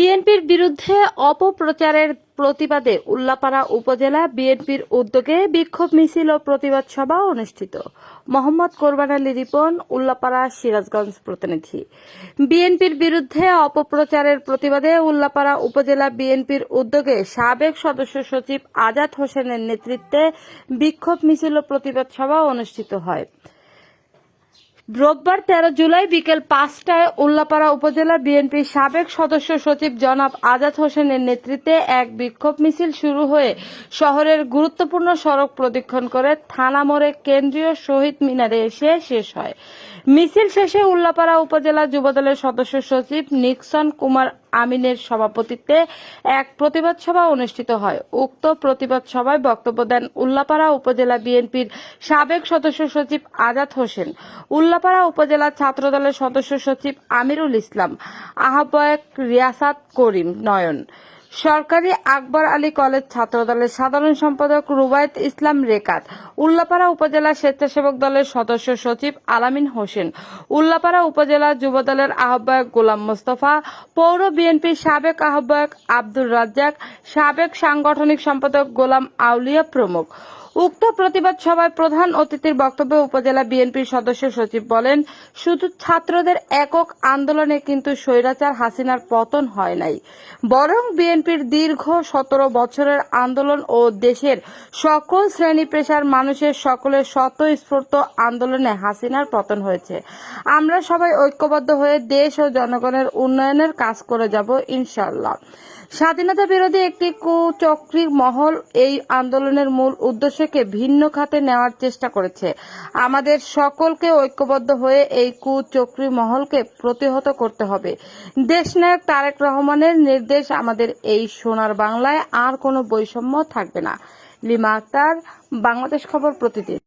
বিএনপির বিরুদ্ধে অপপ্রচারের প্রতিবাদে উল্লাপাড়া উপজেলা বিএনপির উদ্যোগে বিক্ষোভ মিছিল ও প্রতিবাদ সভা অনুষ্ঠিত। মোহাম্মদ কোরবান আলী রিপন, উল্লাপাড়া সিরাজগঞ্জ প্রতিনিধি। বিএনপির বিরুদ্ধে অপপ্রচারের প্রতিবাদে উল্লাপাড়া উপজেলা বিএনপির উদ্যোগে সাবেক সদস্য সচিব আজাদ হোসেনের নেতৃত্বে বিক্ষোভ মিছিল ও প্রতিবাদ সভা অনুষ্ঠিত হয়। রোববার তেরো জুলাই বিকেল পাঁচটায় উল্লাপাড়া উপজেলা বিএনপির সাবেক সদস্য সচিব জনাব আজাদ হোসেনের নেতৃত্বে এক বিক্ষোভ মিছিল শুরু হয়ে শহরের গুরুত্বপূর্ণ সড়ক প্রদক্ষিণ করে থানা মোড়ে কেন্দ্রীয় শহীদ মিনারে এসে শেষ হয়। মিছিল শেষে উল্লাপাড়া উপজেলা যুবদলের সদস্য সচিব নিক্সন কুমার আমিনের সভাপতিত্বে এক প্রতিবাদ সভা অনুষ্ঠিত হয়। উক্ত প্রতিবাদ সভায় বক্তব্য দেন উল্লাপাড়া উপজেলা বিএনপির সাবেক সদস্য সচিব আজাদ হোসেন। উল্লাপাড়া উপজেলা ছাত্রদলের সদস্য সচিব আমিরুল ইসলাম। আহ্বায়ক রিয়াসাত করিম নয়ন। সরকারি আকবর আলী কলেজ ছাত্রদলের সাধারণ সম্পাদক রুবায়ত ইসলাম রেকাত, উল্লাপাড়া উপজেলা স্বেচ্ছাসেবক দলের সদস্য সচিব আলামিন হোসেন, উল্লাপাড়া উপজেলা যুবদলের আহ্বায়ক গোলাম মোস্তফা, পৌর বিএনপির সাবেক আহ্বায়ক আব্দুর রাজ্জাক, সাবেক সাংগঠনিক সম্পাদক গোলাম আউলিয়া প্রমুখ। উক্ত প্রতিবাদ সভায় প্রধান অতিথির বক্তব্যে উপজেলা বিএনপির সদস্য সচিব বলেন, শুধু ছাত্রদের একক আন্দোলনে কিন্তু স্বৈরাচার হাসিনার পতন হয় নাই। বরং বিএনপির দীর্ঘ সতেরো বছরের আন্দোলন ও দেশের সকল শ্রেণি পেশার মানুষের সকলের স্বতঃস্ফূর্ত আন্দোলনে হাসিনার পতন হয়েছে। আমরা সবাই ঐক্যবদ্ধ হয়ে দেশ ও জনগণের উন্নয়নের কাজ করে যাব ইনশাল্লাহ স্বাধীনতা বিরোধী একটি কুচক্রী মহল এই আন্দোলনের মূল উদ্দেশ্যকে ভিন্ন খাতে নেওয়ার চেষ্টা করেছে। আমাদের সকলকে ঐক্যবদ্ধ হয়ে এই কুচক্রী মহলকে প্রতিহত করতে হবে। দেশনায়ক তারেক রহমানের নির্দেশ আমাদের এই সোনার বাংলায় আর কোনো বৈষম্য থাকবে না। লিমা আক্তার, বাংলাদেশ খবর প্রতিদিন।